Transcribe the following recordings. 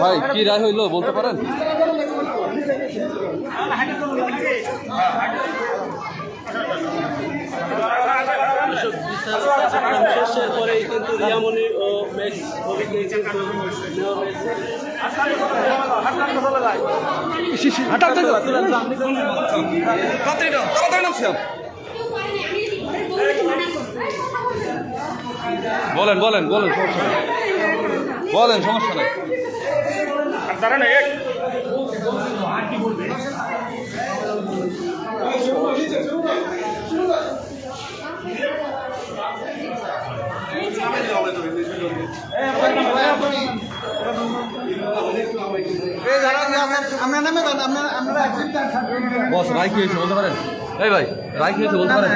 ভাই কি রায় হইল বলতে পারেন? বলেন বলেন বলেন। বলেন সমস্যা নেই আমরা নামে যান আমরা আমরা বস, রায় কি হয়েছে বলতে পারেন? এই ভাই, রায় কি হয়েছে বলতে পারেন?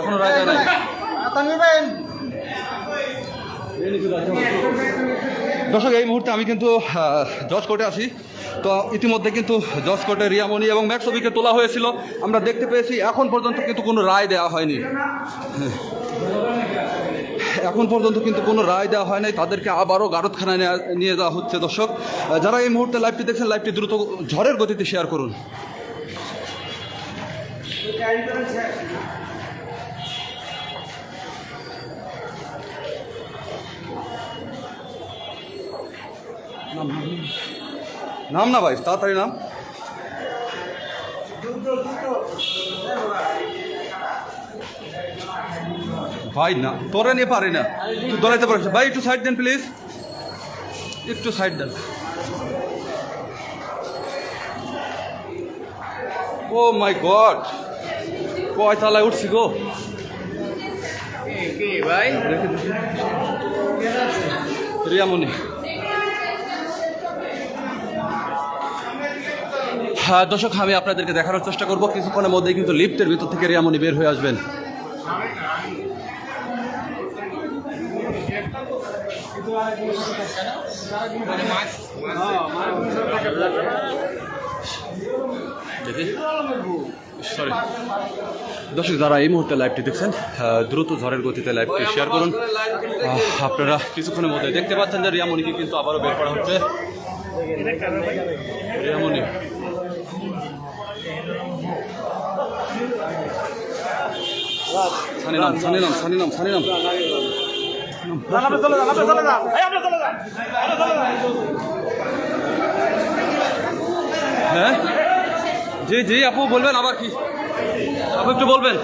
এখনও রায় দেয় নাই। দর্শক, এই মুহূর্তে আমি কিন্তু জজ কোর্টে আছি। তো ইতিমধ্যে কিন্তু জজ কোর্টে রিয়ামণি এবং ম্যাক্সবিকে তোলা হয়েছিল। আমরা দেখতে পেয়েছি, এখন পর্যন্ত কিন্তু কোনো রায় দেওয়া হয়নি। এখন পর্যন্ত কিন্তু কোনো রায় দেওয়া হয় নাই। তাদেরকে আবারও গারদখানায় নেয়া- যাওয়া হচ্ছে, দর্শক। যারা এই মুহূর্তে লাইভটি দেখছেন লাইভটি দ্রুত ঝড়ের গতিতে শেয়ার করুন। নাম না ভাই, তাড়াতাড়ি নাম। ভাই না তোরা নিয়ে পারি না। তুই দৌড়াইতে পারিস। ভাই একটু সাইড দেন প্লিজ একটু সাইড দেন। ও মাই গড কয় তালায় উঠছি গো। ভাই? রিয়ামণি। হ্যাঁ দর্শক আমি আপনাদেরকে দেখানোর চেষ্টা করব। কিছুক্ষণের মধ্যেই কিন্তু লিফটের ভিতর থেকে রিয়ামণি বের হয়ে আসবেন। দর্শক, যারা এই মুহূর্তে লাইভটি দেখছেন দ্রুত ঝড়ের গতিতে লাইভটি শেয়ার করুন। আপনারা কিছুক্ষণের মধ্যে দেখতে পাচ্ছেন যে রিয়ামণিকে কিন্তু আবারও বের করা হচ্ছে। রিয়ামণি। জি জি আপু বলবেন আবার কি? আপু একটু বলবেন।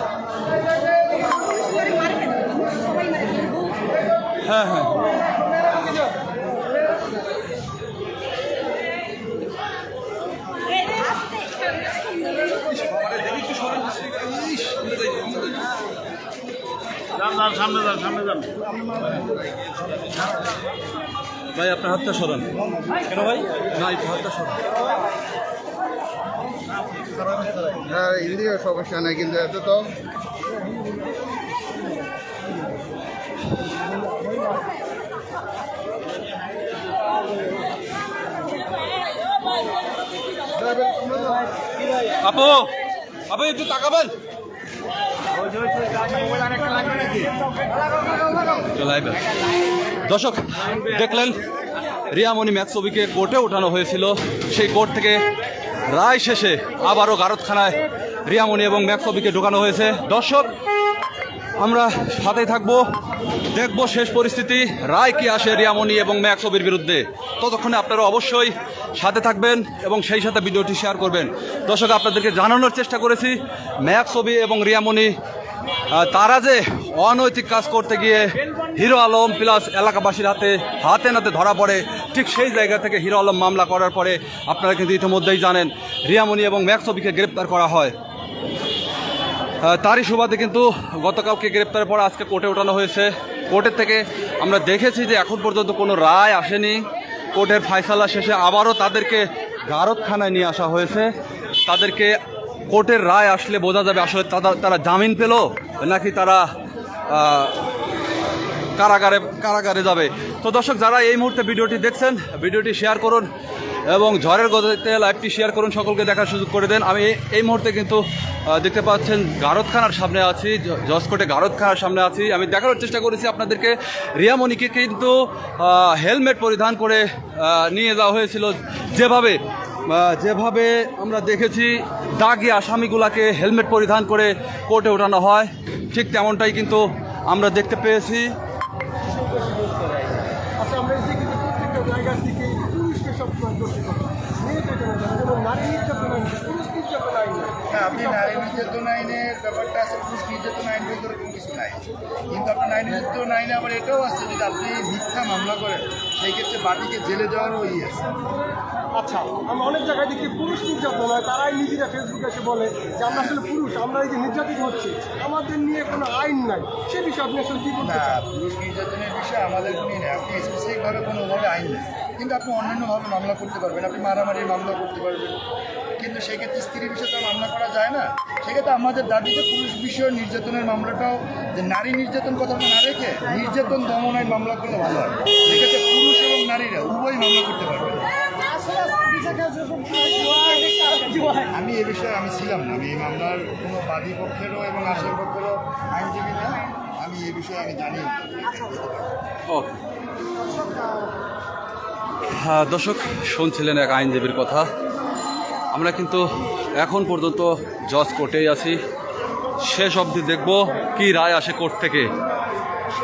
হ্যাঁ হ্যাঁ। সামনে যান সামনে যান। ভাই আপনার হাতটা সরান। কেন ভাই? না একটু হাতটা সরান। হ্যাঁ সমস্যা নাই কিন্তু এত তো। আপু আপু একটু তাকাবেন। দর্শক, দেখলেন, রিয়ামণি ম্যাক্সবিকে কোর্টে ওঠানো হয়েছিল। সেই কোর্ট থেকে রায় শেষে আবারও গারদখানায় রিয়ামণি এবং ম্যাক্সবিকে ঢোকানো হয়েছে। দর্শক, আমরা সাথে থাকব। দেখব শেষ পরিস্থিতি, রায় কি আসে রিয়ামণি এবং ম্যাক্সবির বিরুদ্ধে। ততক্ষণে আপনারা অবশ্যই সাথে থাকবেন এবং সেই সাথে ভিডিওটি শেয়ার করবেন। দর্শক, আপনাদেরকে জানানোর চেষ্টা করেছি ম্যাক্সবি এবং রিয়ামণি তারা যে অনৈতিক কাজ করতে গিয়ে হিরো আলম প্লাস এলাকাবাসীর হাতে হাতে নাতে ধরা পড়ে, ঠিক সেই জায়গা থেকে হিরো আলম মামলা করার পরে আপনারা কিন্তু ইতিমধ্যেই জানেন, রিয়ামণি এবং ম্যাক্সবিকে গ্রেপ্তার করা হয়। তারই সুবাদে কিন্তু গতকালকে গ্রেপ্তারের পর আজকে কোর্টে ওঠানো হয়েছে। কোর্টের থেকে আমরা দেখেছি যে এখন পর্যন্ত কোনো রায় আসেনি। কোর্টের ফায়সালা শেষে আবারও তাদেরকে গারদখানায় নিয়ে আসা হয়েছে। তাদেরকে কোর্টের রায় আসলে বোঝা যাবে আসলে তারা জামিন পেল? নাকি তারা কারাগারে কারাগারে যাবে। তো দর্শক, যারা এই মুহূর্তে ভিডিওটি দেখছেন, ভিডিওটি শেয়ার করুন এবং ঝড়ের গতিতে লাইভটি শেয়ার করুন, সকলকে দেখার সুযোগ করে দেন। আমি এই মুহূর্তে কিন্তু দেখতে পাচ্ছেন গারদখানার সামনে আছি জসকোটে গারদখানার সামনে আছি। আমি দেখানোর চেষ্টা করেছি আপনাদেরকে। রিয়ামণিকে কিন্তু হেলমেট পরিধান করে নিয়ে যাওয়া হয়েছিল যেভাবে যেভাবে আমরা দেখেছি, দাগি আসামিগুলাকে হেলমেট পরিধান করে কোর্টে ওঠানো হয়, ঠিক তেমনটাই কিন্তু আমরা দেখতে পেয়েছি। আচ্ছা নারী নির্যাতন পুরুষ নির্যাতন না। হ্যাঁ আপনি নারী নির্যাতন আইনের ব্যাপারটা আছে পুরুষ নির্যাতন আইন বলতে ওরকম কিছু নাই। কিন্তু আপনার নারী নির্যাতন আইনে আবার এটাও আছে যদি আপনি মিথ্যা মামলা করেন সেই ক্ষেত্রে বাটিকে জেলে দেওয়ারও ই আছে। আচ্ছা আমরা অনেক জায়গায় দেখি পুরুষ নির্যাতন হয় তারাই নিজেরা ফেসবুকে এসে বলে যে আমরা আসলে পুরুষ আমরা এই যে নির্যাতিত হচ্ছে আমাদের নিয়ে কোনো আইন নাই। সে বিষয়ে আপনি আসলে কী না পুরুষ নির্যাতনের বিষয়ে আমাদের কোনো নেই। আপনি স্পেসিফিকভাবে কোনোভাবে আইন নেই। কিন্তু আপনি অন্যান্যভাবে মামলা করতে পারবেন আপনি মারামারির মামলা করতে পারবেন। কিন্তু সেক্ষেত্রে স্ত্রীর বিষয়ে তো মামলা করা যায় না। সেক্ষেত্রে আমাদের দাবি দাবিতে পুরুষ বিষয় নির্যাতনের মামলাটাও যে নারী নির্যাতন কথাটা না রেখে নির্যাতন দমন আইন মামলা করলে ভালো হয়। সেক্ষেত্রে পুরুষ এবং নারীরা উভয় মামলা করতে পারবেন আমি এ বিষয়ে আমি ছিলাম না। আমি এই মামলার কোনো বাদী পক্ষেরও এবং আসামি পক্ষেরও আইনজীবী না। আমি এ বিষয়ে আমি জানি হ্যাঁ দর্শক, শুনছিলেন এক আইনজীবীর কথা। আমরা কিন্তু এখন পর্যন্ত জজ কোর্টেই আছি। শেষ অবধি দেখব কি রায় আসে কোর্ট থেকে।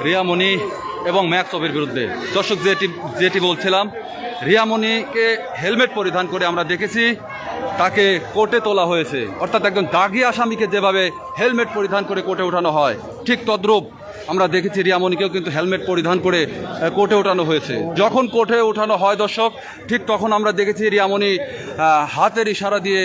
রিয়ামণি এবং ম্যাক্স বিরুদ্ধে। দর্শক, যেটি যেটি বলছিলাম রিয়ামণিকে হেলমেট পরিধান করে আমরা দেখেছি, তাকে কোর্টে তোলা হয়েছে। অর্থাৎ একজন দাগি আসামিকে যেভাবে হেলমেট পরিধান করে কোর্টে ওঠানো হয়, ঠিক তদ্রূপ আমরা দেখেছি রিয়ামণিকেও কিন্তু হেলমেট পরিধান করে কোর্টে ওঠানো হয়েছে। যখন কোর্টে ওঠানো হয় দর্শক, ঠিক তখন আমরা দেখেছি রিয়ামণি হাতের ইশারা দিয়ে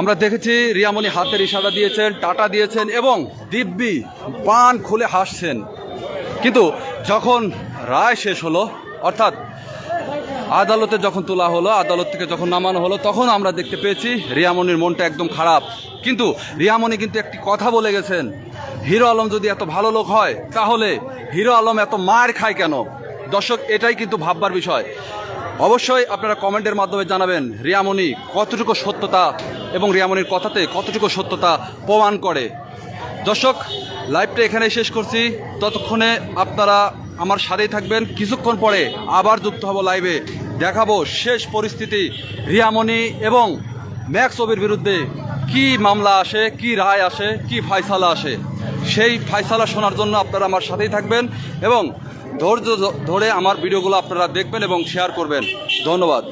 আমরা দেখেছি রিয়ামণি হাতের ইশারা দিয়েছেন, টাটা দিয়েছেন এবং দিব্যি পান খুলে হাসছেন। কিন্তু যখন রায় শেষ হলো, অর্থাৎ আদালতে যখন তোলা হলো, আদালত থেকে যখন নামানো হলো, তখন আমরা দেখতে পেয়েছি রিয়ামণির মনটা একদম খারাপ। কিন্তু রিয়ামণি কিন্তু একটি কথা বলে গেছেন, হিরো আলম যদি এত ভালো লোক হয়, তাহলে হিরো আলম এত মার খায় কেন? দর্শক, এটাই কিন্তু ভাববার বিষয়। অবশ্যই আপনারা কমেন্টের মাধ্যমে জানাবেন রিয়ামণি কতটুকু সত্যতা এবং রিয়ামণির কথাতে কতটুকু সত্যতা প্রমাণ করে। দর্শক লাইভটা এখানে শেষ করছি। ততক্ষণে আপনারা আমার সাথেই থাকবেন। কিছুক্ষণ পরে আবার যুক্ত হব লাইভে দেখাবো শেষ পরিস্থিতি, রিয়ামণি এবং ম্যাক্স অবির বিরুদ্ধে কি মামলা আসে, কি রায় আসে, কি ফাইসালা আসে। সেই ফাইসালা শোনার জন্য আপনারা আমার সাথেই থাকবেন এবং ধৈর্য ধরে আমার ভিডিওগুলো আপনারা দেখবেন এবং শেয়ার করবেন। ধন্যবাদ।